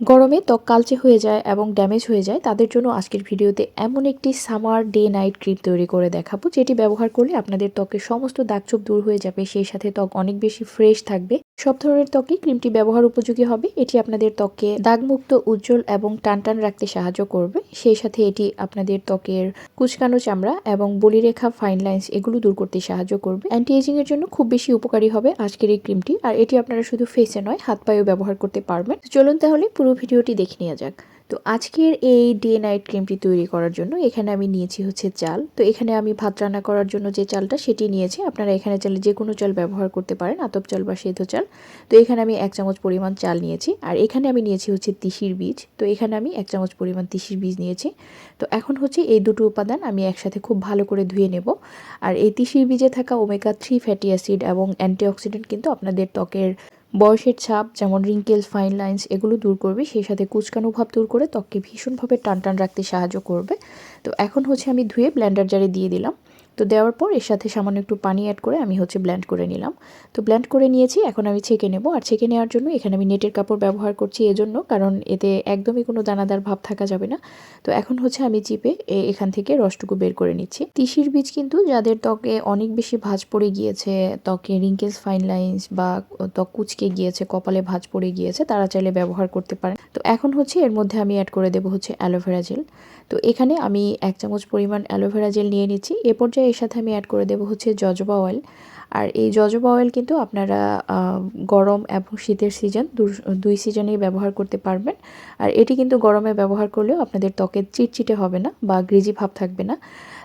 গরমে ত্বক কালচে হয়ে যায় এবং ড্যামেজ হয়ে যায়, তাদের জন্য আজকের ভিডিওতে এমন একটি সামার ডে নাইট ক্রিম তৈরি করে দেখাবো, যেটি ব্যবহার করলে আপনাদের ত্বকের সমস্ত দাগছোপ দূর হয়ে যাবে, সেই সাথে ত্বক অনেক বেশি ফ্রেশ থাকবে। সব ধরনের ত্বকে ক্রিমটি ব্যবহার উপযোগী হবে। এটি আপনাদের ত্বকে দাগমুক্ত, উজ্জ্বল এবং টানটান রাখতে সাহায্য করবে। সেই সাথে এটি আপনাদের ত্বকের কুচকানো চামড়া এবং বলিরেখা ফাইন লাইন্স এগুলো দূর করতে সাহায্য করবে। অ্যান্টি এজিং এর জন্য খুব বেশি উপকারী হবে আজকের এই ক্রিমটি আর এটি আপনারা শুধু ফেসে নয় হাত পায়েও ব্যবহার করতে পারবেন। চলুন তাহলে পুরো ভিডিওটি দেখে নেওয়া যাক। তো আজকের এই ডে নাইট ক্রিমটি তৈরি করার জন্য এখানে আমি নিয়েছি হচ্ছে চাল। তো এখানে আমি ভাত রান্না করার জন্য যে চালটা সেটি নিয়েছি। আপনারা এখানে চালে যে কোনো চাল ব্যবহার করতে পারেন, আতপ চাল বা সেদ্ধ চাল। তো এখানে আমি এক চামচ পরিমাণ চাল নিয়েছি। আর এখানে আমি নিয়েছি হচ্ছে তিসির বীজ। তো এখানে আমি এক চামচ পরিমাণ তিসির বীজ নিয়েছি। তো এখন হচ্ছে এই দুটো উপাদান আমি একসাথে খুব ভালো করে ধুয়ে নেব। আর এই তিসির বীজে থাকা ওমেগা থ্রি ফ্যাটি অ্যাসিড এবং অ্যান্টিঅক্সিডেন্ট কিন্তু আপনাদের ত্বকের বয়সের ছাপ, যেমন রিঙ্কেল ফাইন লাইন্স এগুলো দূর করবে। সেই সাথে কুচকানো ভাব দূর করে ত্বককে ভীষণভাবে টান টান রাখতে সাহায্য করবে। তো এখন হচ্ছে আমি ধুয়ে ব্ল্যান্ডার জারে দিয়ে দিলাম। তো দেওয়ার পর এর সাথে সামান্য একটু পানি অ্যাড করে আমি হচ্ছে ব্ল্যান্ড করে নিলাম। তো ব্ল্যান্ড করে নিয়েছি, এখন আমি ছেঁকে নেব। আর ছেঁকে নেওয়ার জন্য এখানে আমি নেটের কাপড় ব্যবহার করছি এজন্য, কারণ এতে একদমই কোনো দানাদার ভাব থাকা যাবে না। তো এখন হচ্ছে আমি চিপে এখান থেকে রসটুকু বের করে নিচ্ছি। তিসির বীজ কিন্তু যাদের ত্বকে অনেক বেশি ভাঁজ পড়ে গিয়েছে, ত্বকে রিঙ্কেলস ফাইন লাইন্স বা ত্বক কুচকে গিয়েছে, কপালে ভাঁজ পড়ে গিয়েছে, তারা চাইলে ব্যবহার করতে পারেন। তো এখন হচ্ছে এর মধ্যে আমি অ্যাড করে দেবো হচ্ছে অ্যালোভেরা জেল তো এখানে আমি এক চামচ পরিমাণ অ্যালোভেরা জেল নিয়ে নিচ্ছি। এ পর্যায়ে এর সাথে আমি অ্যাড করে দেবো হচ্ছে জজবা অয়েল আর এই জজবা অয়েল কিন্তু আপনারা গরম এবং শীতের সিজন দুই সিজনেই ব্যবহার করতে পারবেন। আর এটি কিন্তু গরমে ব্যবহার করলেও আপনাদের ত্বকের চিটচিটে হবে না বা গ্রিজি ভাব থাকবে না।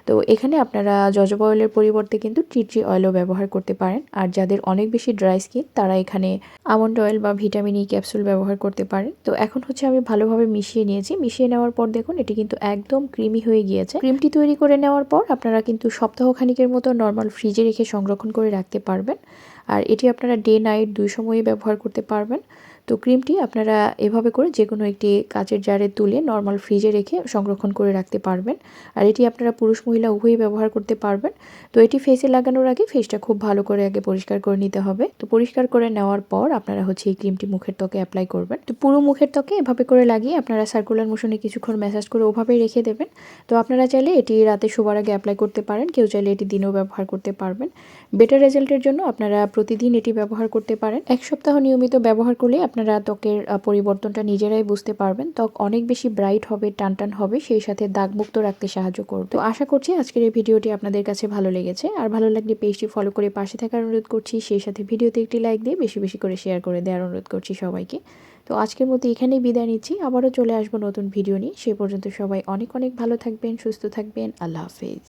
তো এখানে আপনারা জজবা অয়েলের পরিবর্তে কিন্তু টিট্রি অয়েলও ব্যবহার করতে পারেন। আর যাদের অনেক বেশি ড্রাই স্কিন তারা এখানে আমন্ড অয়েল বা ভিটামিন ই ক্যাপসুল ব্যবহার করতে পারেন। তো এখন হচ্ছে আমি ভালোভাবে মিশিয়ে নিয়েছি। মিশিয়ে নেওয়ার পর দেখুন, এটি কিন্তু একদম ক্রিমি হয়ে গিয়েছে। ক্রিমটি তৈরি করে নেওয়ার পর আপনারা কিন্তু সপ্তাহ খানিকের মতো নর্মাল ফ্রিজে রেখে সংরক্ষণ করে রাখতে পারবেন। আর এটি আপনারা ডে নাইট দুই সময়ই ব্যবহার করতে পারবেন। তো ক্রিমটি আপনারা এভাবে করে যে কোনো একটি কাচের জারে তুলে নর্মাল ফ্রিজে রেখে সংরক্ষণ করে রাখতে পারবেন। আর এটি আপনারা পুরুষ মহিলা উভয়ই ব্যবহার করতে পারবেন। তো এটি ফেসে লাগানোর আগে ফেসটা খুব ভালো করে আগে পরিষ্কার করে নিতে হবে। তো পরিষ্কার করে নেওয়ার পর আপনারা হচ্ছে এই ক্রিমটি মুখের ত্বকে অ্যাপ্লাই করবেন। তো পুরো মুখের ত্বকে এভাবে করে লাগিয়ে আপনারা সার্কুলার মোশনে কিছুক্ষণ ম্যাসাজ করে ওভাবেই রেখে দেবেন। তো আপনারা চাইলে এটি রাতে শোবার আগে অ্যাপ্লাই করতে পারেন। কেউ চাইলে এটি দিনেও ব্যবহার করতে পারবেন। বেটার রেজাল্টের জন্য আপনারা প্রতিদিন এটি ব্যবহার করতে পারেন। এক সপ্তাহ নিয়মিত ব্যবহার করলে আপনারা ত্বকের পরিবর্তনটা নিজেরাই বুঝতে পারবেন। ত্বক অনেক বেশি ব্রাইট হবে, টানটান হবে, সেই সাথে দাগমুক্ত রাখতে সাহায্য করবে। তো আশা করছি আজকের এই ভিডিওটি আপনাদের কাছে ভালো লেগেছে। আর ভালো লাগলে পেজটি ফলো করে পাশে থাকার অনুরোধ করছি। সেই সাথে ভিডিওতে একটি লাইক দিয়ে বেশি বেশি করে শেয়ার করে দেওয়ার অনুরোধ করছি সবাইকে। তো আজকের মতো এখানেই বিদায় নিচ্ছি। আবারও চলে আসব নতুন ভিডিও নিয়ে। সে পর্যন্ত সবাই অনেক অনেক ভালো থাকবেন, সুস্থ থাকবেন। আল্লাহ হাফেজ।